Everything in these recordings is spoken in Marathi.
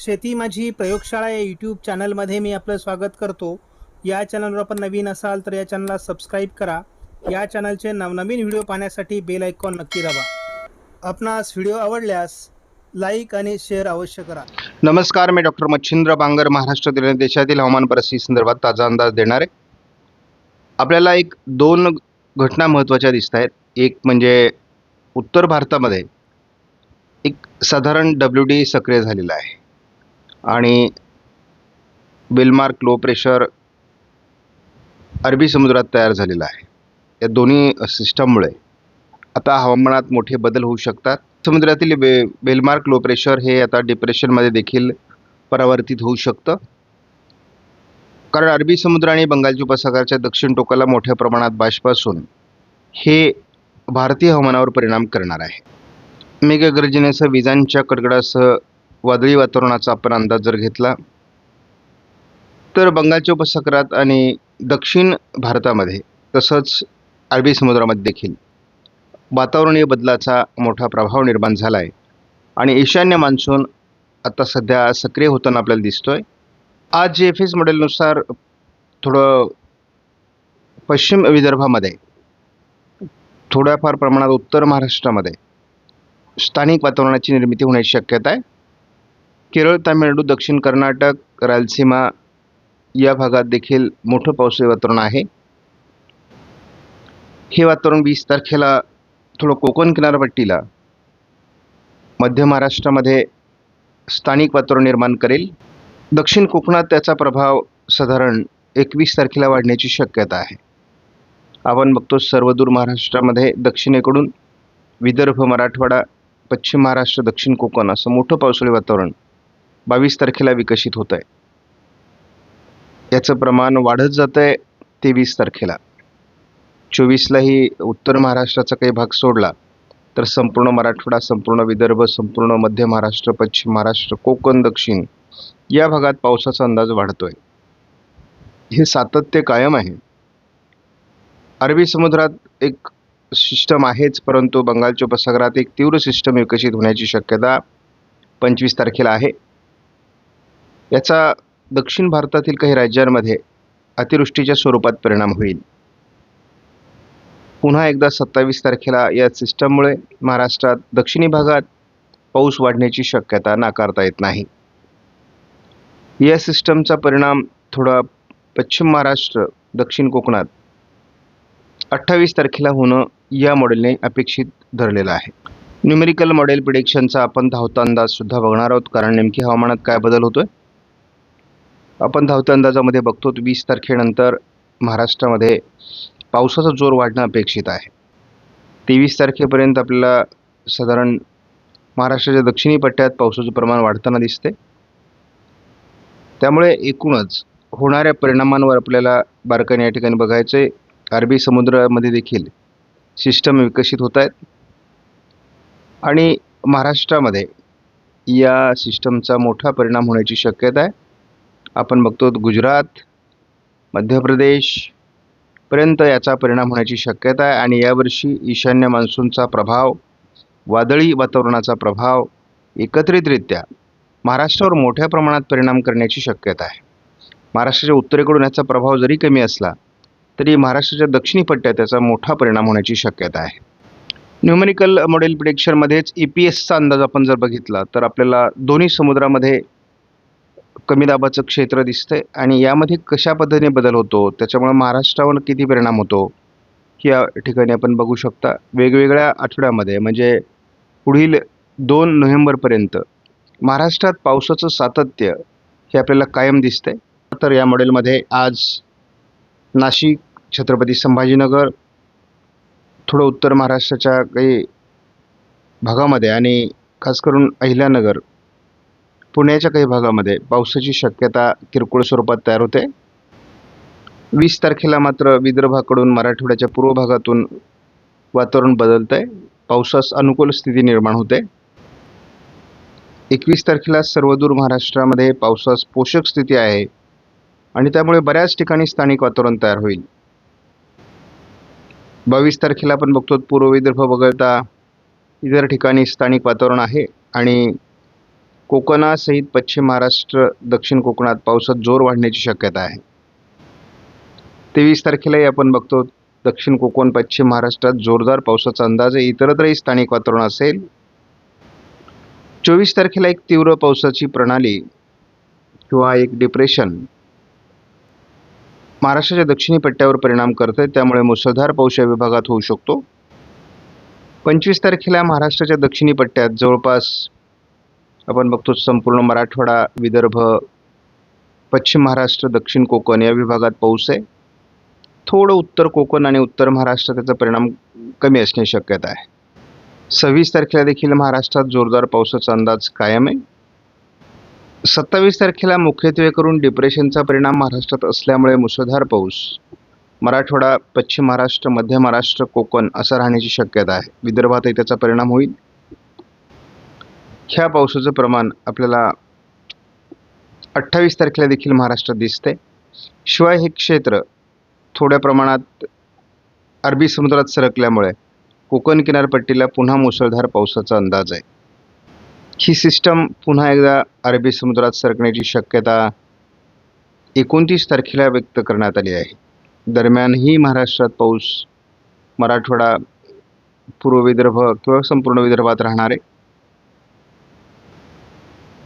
शेती माझी प्रयोगशाळा या यूट्यूब चॅनलमध्ये मी आपलं स्वागत करतो. या चॅनलवर आपण नवीन असाल तर या चॅनलला सबस्क्राईब करा. या चॅनलचे नवनवीन व्हिडिओ पाहण्यासाठी बेल आयकॉन नक्की दाबा. आपणास व्हिडिओ आवडल्यास लाईक आणि शेअर अवश्य करा. नमस्कार मी डॉक्टर मच्छिंद्र बांगर महाराष्ट्रातील देशातील हवामान परिस्थिती संदर्भात ताजा अंदाज देणार. आहे आपल्याला एक दोन घटना महत्त्वाच्या दिसत आहेत. एक म्हणजे उत्तर भारतामध्ये एक साधारण डब्ल्यू डी सक्रिय झालेला आहे. आणि बेलमार्क लो प्रेशर अरबी समुद्रात तयार झालेला आहे. या दोन्ही सिस्टममुळे आता हवामानात मोठे बदल होऊ शकतात. समुद्रातील बे बेलमार्क लो प्रेशर हे आता डिप्रेशनमध्ये देखील परावर्तित होऊ शकतं. कारण अरबी समुद्र आणि बंगालच्या उपसागराच्या दक्षिण टोकाला मोठ्या प्रमाणात बाष्प असून हे भारतीय हवामानावर परिणाम करणार आहे. मेघगर्जनेसह विजांच्या कडकडासह वादळी वातावरणाचा आपण अंदाज जर घेतला तर बंगालच्या उपसागरात आणि दक्षिण भारतामध्ये तसंच अरबी समुद्रामध्ये देखील वातावरणीय बदलाचा मोठा प्रभाव निर्माण झाला आहे आणि ईशान्य मान्सून आता सध्या सक्रिय होताना आपल्याला दिसतोय. आज जे एफ एस मॉडेलनुसार थोडं पश्चिम विदर्भामध्ये थोड्याफार प्रमाणात उत्तर महाराष्ट्रामध्ये स्थानिक वातावरणाची निर्मिती होण्याची शक्यता आहे. केरळ तामिळनाडू दक्षिण कर्नाटक रायलसीमा या भागात देखील मोठं पावसाळी वातावरण आहे. हे वातावरण वीस तारखेला थोडं कोकण किनारपट्टीला मध्य महाराष्ट्रामध्ये स्थानिक वातावरण निर्माण करेल. दक्षिण कोकणात त्याचा प्रभाव साधारण एकवीस तारखेला वाढण्याची शक्यता आहे. आपण बघतो सर्वदूर महाराष्ट्रामध्ये दक्षिणेकडून विदर्भ मराठवाडा पश्चिम महाराष्ट्र दक्षिण कोकण असं मोठं पावसाळी वातावरण बावीस तारखेला विकसित होत आहे याचं प्रमाण वाढत जात आहे तेवीस तारखेला. चोवीसलाही उत्तर महाराष्ट्राचा काही भाग सोडला तर संपूर्ण मराठवाडा संपूर्ण विदर्भ संपूर्ण मध्य महाराष्ट्र पश्चिम महाराष्ट्र कोकण दक्षिण या भागात पावसाचा अंदाज वाढतोय. हे सातत्य कायम आहे. अरबी समुद्रात एक सिस्टम आहेच परंतु बंगालच्या उपसागरात एक तीव्र सिस्टम विकसित होण्याची शक्यता पंचवीस तारखेला आहे. याचा दक्षिण भारतातील काही राज्यांमध्ये अतिवृष्टीच्या स्वरूपात परिणाम होईल. पुन्हा एकदा सत्तावीस तारखेला या सिस्टममुळे महाराष्ट्रात दक्षिणी भागात पाऊस वाढण्याची शक्यता नाकारता येत नाही. या सिस्टमचा परिणाम थोडा पश्चिम महाराष्ट्र दक्षिण कोकणात अठ्ठावीस तारखेला होणं या मॉडेलने अपेक्षित धरलेलं आहे. न्यूमेरिकल मॉडेल प्रिडिक्शनचा आपण धावता अंदाजसुद्धा बघणार आहोत. कारण नेमकी हवामानात काय बदल होतोय? आपण धावत्या अंदाजामध्ये बघतो वीस तारखेनंतर महाराष्ट्रामध्ये पावसाचा जोर वाढणं अपेक्षित आहे. तेवीस तारखेपर्यंत आपल्याला साधारण महाराष्ट्राच्या दक्षिणी पट्ट्यात पावसाचं प्रमाण वाढताना दिसते. त्यामुळे एकूणच होणाऱ्या परिणामांवर आपल्याला बारकाईने या ठिकाणी बघायचं आहे अरबी समुद्रामध्ये देखील सिस्टम विकसित होत आहेत. आणि महाराष्ट्रामध्ये या सिस्टमचा मोठा परिणाम होण्याची शक्यता आहे. आपण बघतो गुजरात मध्य प्रदेश पर्यंत याचा परिणाम होण्याची शक्यता आहे आणि यावर्षी ईशान्य मान्सूनचा प्रभाव वादळी वातावरणाचा प्रभाव एकत्रितरित्या महाराष्ट्रावर मोठ्या प्रमाणात परिणाम करण्याची शक्यता आहे. महाराष्ट्राच्या उत्तरेकडून याचा प्रभाव जरी कमी असला तरी महाराष्ट्राच्या दक्षिणी पट्ट्यात त्याचा मोठा परिणाम होण्याची शक्यता आहे. न्यूमेरिकल मॉडेल प्रिडिक्शनमध्येच ई पी एसचा अंदाज आपण जर बघितला तर आपल्याला दोन्ही समुद्रामध्ये कमी दाबाचं क्षेत्र दिसतंय आणि यामध्ये कशा पद्धतीने बदल होतो? त्याच्यामुळे महाराष्ट्रावर किती परिणाम होतो? या ठिकाणी आपण बघू शकता. वेगवेगळ्या आठवड्यामध्ये म्हणजे पुढील दोन नोव्हेंबरपर्यंत महाराष्ट्रात पावसाचं सातत्य हे आपल्याला कायम दिसतंय. तर या मॉडेलमध्ये आज नाशिक छत्रपती संभाजीनगर थोडं उत्तर महाराष्ट्राच्या काही भागामध्ये आणि खास करून अहिल्यानगर पुण्याच्या काही भागामध्ये पावसाची शक्यता किरकोळ स्वरूपात तयार होते. वीस तारखेला मात्र विदर्भाकडून मराठवाड्याच्या पूर्व भागातून वातावरण बदलत आहे पावसास अनुकूल स्थिती निर्माण होते. एकवीस तारखेला सर्वदूर महाराष्ट्रामध्ये पावसास पोषक स्थिती आहे आणि त्यामुळे बऱ्याच ठिकाणी स्थानिक वातावरण तयार होईल. बावीस तारखेला आपण बघतो पूर्व विदर्भ वगळता इतर ठिकाणी स्थानिक वातावरण आहे आणि कोकणासहित पश्चिम महाराष्ट्र दक्षिण कोकणात पावसात जोर वाढण्याची शक्यता आहे. तेवीस तारखेलाही आपण बघतो दक्षिण कोकण पश्चिम महाराष्ट्रात जोरदार पावसाचा अंदाज आहे. इतरत्रही स्थानिक वातावरण असेल. चोवीस तारखेला एक तीव्र पावसाची प्रणाली किंवा एक डिप्रेशन महाराष्ट्राच्या दक्षिणी पट्ट्यावर परिणाम करते त्यामुळे मुसळधार पाऊस या विभागात होऊ शकतो. पंचवीस तारखेला महाराष्ट्राच्या दक्षिणी पट्ट्यात जवळपास आपण बघतो संपूर्ण मराठवाडा विदर्भ पश्चिम महाराष्ट्र दक्षिण कोकण या विभागात पाऊस आहे. थोडं उत्तर कोकण आणि उत्तर महाराष्ट्रात त्याचा परिणाम कमी असण्याची शक्यता आहे. सव्वीस तारखेला देखील महाराष्ट्रात जोरदार पावसाचा अंदाज कायम आहे. सत्तावीस तारखेला मुख्यत्वे करून डिप्रेशनचा परिणाम महाराष्ट्रात असल्यामुळे मुसळधार पाऊस. मराठवाडा पश्चिम महाराष्ट्र मध्य महाराष्ट्र कोकण असं राहण्याची शक्यता आहे. विदर्भातही त्याचा परिणाम होईल. ह्या पावसाचं प्रमाण आपल्याला अठ्ठावीस तारखेला देखील महाराष्ट्रात दिसते शिवाय हे क्षेत्र थोड्या प्रमाणात अरबी समुद्रात सरकल्यामुळे कोकण किनारपट्टीला पुन्हा मुसळधार पावसाचा अंदाज आहे. ही सिस्टम पुन्हा एकदा अरबी समुद्रात सरकण्याची शक्यता एकोणतीस तारखेला व्यक्त करण्यात आली आहे. दरम्यानही महाराष्ट्रात पाऊस मराठवाडा पूर्व विदर्भ किंवा संपूर्ण विदर्भात राहणार आहे.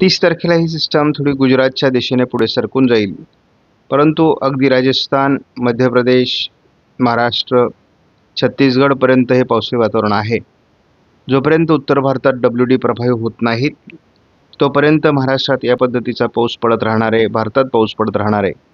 तीस तारखेला ही सिस्टम थोडी गुजरातच्या दिशेने पुढे सरकून जाईल. परंतु अगदी राजस्थान मध्य प्रदेश महाराष्ट्र छत्तीसगडपर्यंत हे पावसाळी वातावरण आहे. जोपर्यंत उत्तर भारतात डब्ल्यू डी प्रभावी होत नाहीत तोपर्यंत महाराष्ट्रात या पद्धतीचा पाऊस पडत राहणार आहे भारतात पाऊस पडत राहणार. आहे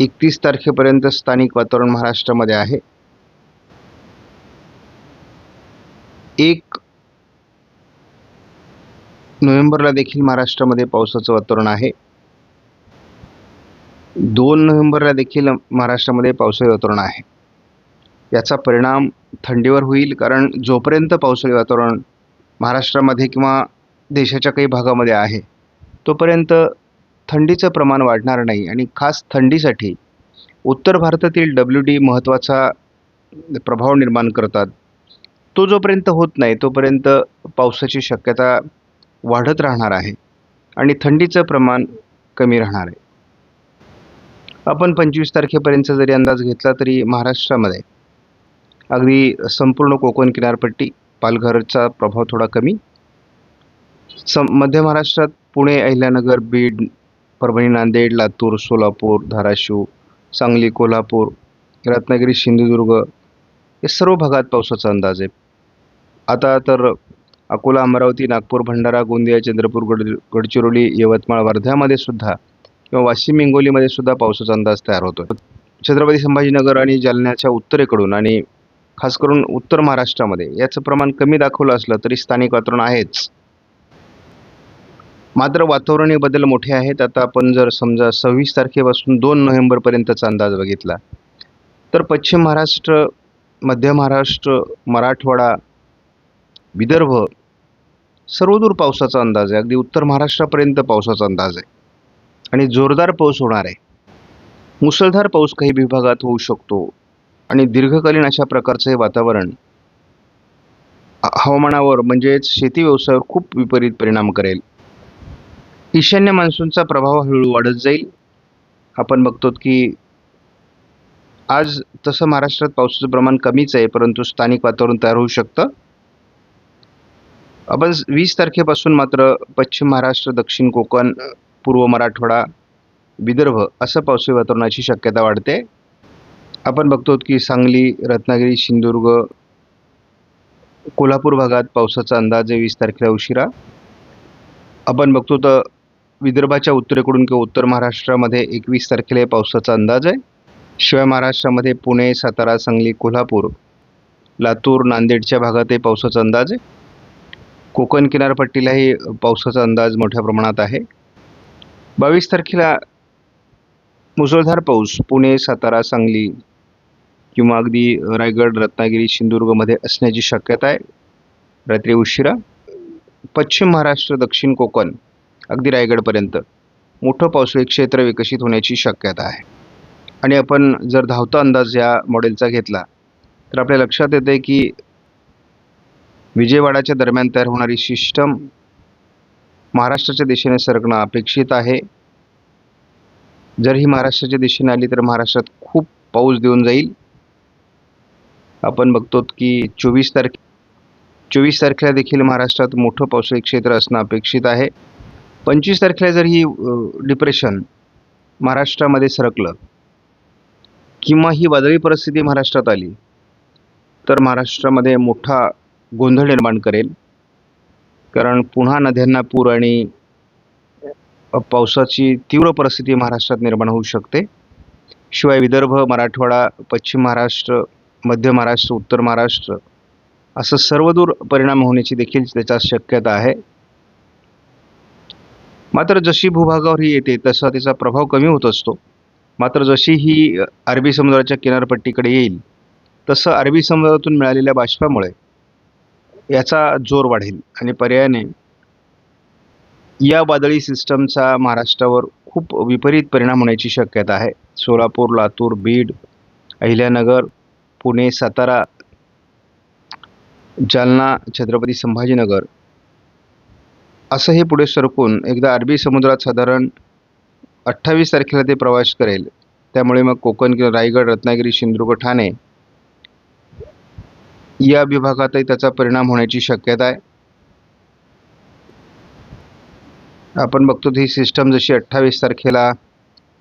एकतीस तारखेपर्यंत स्थानिक वातावरण महाराष्ट्रामध्ये आहे. एक नोव्हेंबरला देखील महाराष्ट्रामध्ये पावसाचं वातावरण आहे. दोन नोव्हेंबरला देखील महाराष्ट्रामध्ये पावसाळी वातावरण आहे. याचा परिणाम थंडीवर होईल कारण जोपर्यंत पावसाळी वातावरण महाराष्ट्रामध्ये किंवा देशाच्या काही भागामध्ये आहे तोपर्यंत थंडीचं प्रमाण वाढणार नाही आणि खास थंडीसाठी उत्तर भारतातील डब्ल्यू डी महत्त्वाचा प्रभाव निर्माण करतात. तो जोपर्यंत होत नाही तोपर्यंत पावसाची शक्यता वाढत राहणार आहे आणि थंडीचं प्रमाण कमी राहणार आहे. आपण पंचवीस तारखेपर्यंतचा जरी अंदाज घेतला तरी महाराष्ट्रामध्ये अगदी संपूर्ण कोकण किनारपट्टी पालघरचा प्रभाव थोडा कमी. सम मध्य महाराष्ट्रात पुणे अहिल्यानगर बीड परभणी नांदेड लातूर सोलापूर धाराशिव सांगली कोल्हापूर रत्नागिरी सिंधुदुर्ग या सर्व भागात पावसाचा अंदाज आहे. आता तर अकोला अमरावती नागपूर भंडारा गोंदिया चंद्रपूर गड गडचिरोली यवतमाळ वर्ध्यामध्ये सुद्धा किंवा वाशिम हिंगोलीमध्ये सुद्धा पावसाचा अंदाज तयार होतो. छत्रपती संभाजीनगर आणि जालन्याच्या उत्तरेकडून आणि खास करून उत्तर महाराष्ट्रामध्ये याचं प्रमाण कमी दाखवलं असलं तरी स्थानिक वातावरण आहेच. मात्र वातावरणीय बदल मोठे आहेत. आता आपण जर समजा सव्वीस तारखेपासून दोन नोव्हेंबरपर्यंतचा अंदाज बघितला तर पश्चिम महाराष्ट्र मध्य महाराष्ट्र मराठवाडा विदर्भ सर्वदूर पावसाचा अंदाज आहे. अगदी उत्तर महाराष्ट्रापर्यंत पावसाचा अंदाज आहे. आणि जोरदार पाऊस होणार आहे. मुसळधार पाऊस काही विभागात होऊ शकतो. आणि दीर्घकालीन अशा प्रकारचं हे वातावरण हवामानावर म्हणजेच शेती व्यवसायावर खूप विपरीत परिणाम करेल. ईशान्य मान्सूनचा प्रभाव हळूहळू वाढत जाईल. आपण बघतो की आज तसं महाराष्ट्रात पावसाचं प्रमाण कमीच आहे परंतु स्थानिक वातावरण तयार होऊ शकतं. आपण वीस तारखेपासून मात्र पश्चिम महाराष्ट्र दक्षिण कोकण पूर्व मराठवाडा विदर्भ असं पावसाळी वातावरणाची शक्यता वाढते. आपण बघतो की सांगली रत्नागिरी सिंधुदुर्ग कोल्हापूर भागात पावसाचा अंदाज आहे वीस तारखेला उशिरा. आपण बघतो तर विदर्भाच्या उत्तरेकडून किंवा उत्तर महाराष्ट्रामध्ये एकवीस तारखेला हे पावसाचा अंदाज आहे. शिवाय महाराष्ट्रामध्ये पुणे सातारा सांगली कोल्हापूर लातूर नांदेडच्या भागातही पावसाचा अंदाज आहे. कोकण किनारपट्टीलाही पावसाचा अंदाज मोठ्या प्रमाणात आहे. बावीस तारखेला मुसळधार पाऊस पुणे सातारा सांगली किंवा अगदी रायगड रत्नागिरी सिंधुदुर्गमध्ये असण्याची शक्यता आहे. रात्री उशिरा पश्चिम महाराष्ट्र दक्षिण कोकण अगदी रायगडपर्यंत मोठं पावसाळी क्षेत्र विकसित होण्याची शक्यता आहे. आणि आपण जर धावता अंदाज या मॉडेलचा घेतला तर आपल्या लक्षात येते की विजयवाडाच्या दरम्यान तयार होणारी सिस्टम महाराष्ट्राच्या दिशेने सरकणं अपेक्षित आहे. जर ही महाराष्ट्राच्या दिशेने आली तर महाराष्ट्रात खूप पाऊस देऊन जाईल. आपण बघतो की चोवीस तारखे चोवीस तारखेला देखील महाराष्ट्रात मोठं पावसाळी क्षेत्र असणं अपेक्षित आहे. पंचवीस तारखेला जर ही डिप्रेशन महाराष्ट्रामध्ये सरकलं किंवा ही वादळी परिस्थिती महाराष्ट्रात आली तर महाराष्ट्रामध्ये मोठा गोंधळ निर्माण करेल. कारण पुन्हा नद्यांना पूर आणि पावसाची तीव्र परिस्थिती महाराष्ट्रात निर्माण होऊ शकते. शिवाय विदर्भ मराठवाडा पश्चिम महाराष्ट्र मध्य महाराष्ट्र उत्तर महाराष्ट्र असं सर्वदूर परिणाम होण्याची देखील त्याचा शक्यता आहे. मात्र जशी भूभागावर ही येते तसा तिचा प्रभाव कमी होत असतो. मात्र जशी ही अरबी समुद्राच्या किनारपट्टीकडे येईल तसं अरबी समुद्रातून मिळालेल्या बाष्पामुळे याचा जोर वाढेल आणि पर्यायाने या वादळी सिस्टमचा महाराष्ट्रावर खूप विपरीत परिणाम होण्याची शक्यता आहे. सोलापूर लातूर बीड अहिल्यानगर पुणे सातारा जालना छत्रपती संभाजीनगर असं हे पुढे सरकून एकदा अरबी समुद्रात साधारण अठ्ठावीस तारखेला ते प्रवास करेल. त्यामुळे मग कोकण किंवा रायगड रत्नागिरी सिंधुदुर्ग ठाणे या विभागातही त्याचा परिणाम होण्याची शक्यता आहे. आपण बघतो ही सिस्टम जशी अठ्ठावीस तारखेला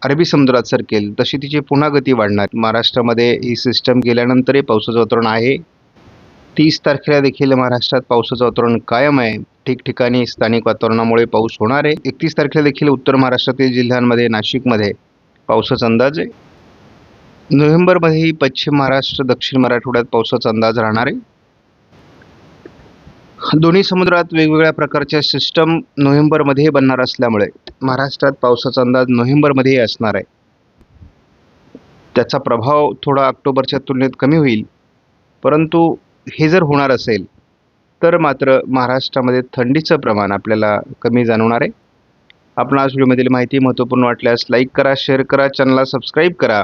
अरबी समुद्रात सरकेल तशी तिची पुन्हा गती वाढणार. महाराष्ट्रामध्ये ही सिस्टम गेल्यानंतरही पावसाचं वातावरण आहे. तीस तारखेला देखील महाराष्ट्रात पावसाचं वातावरण कायम आहे. ठिकठिकाणी स्थानिक वातावरणामुळे पाऊस होणार आहे. एकतीस तारखेला देखील उत्तर महाराष्ट्रातील जिल्ह्यांमध्ये नाशिकमध्ये पावसाचा अंदाज आहे. नोव्हेंबरमध्येही पश्चिम महाराष्ट्र दक्षिण मराठवाड्यात पावसाचा अंदाज राहणार आहे. दोन्ही समुद्रात वेगवेगळ्या प्रकारच्या सिस्टम नोव्हेंबरमध्ये बनणार असल्यामुळे महाराष्ट्रात पावसाचा अंदाज नोव्हेंबरमध्येही असणार आहे. त्याचा प्रभाव थोडा ऑक्टोबरच्या तुलनेत कमी होईल. परंतु हे जर होणार असेल तर मात्र महाराष्ट्रामध्ये थंडीचं प्रमाण आपल्याला कमी जाणवणार आहे. आपण आज व्हिडिओमधील माहिती महत्त्वपूर्ण वाटल्यास लाईक करा शेअर करा चॅनलला सबस्क्राईब करा.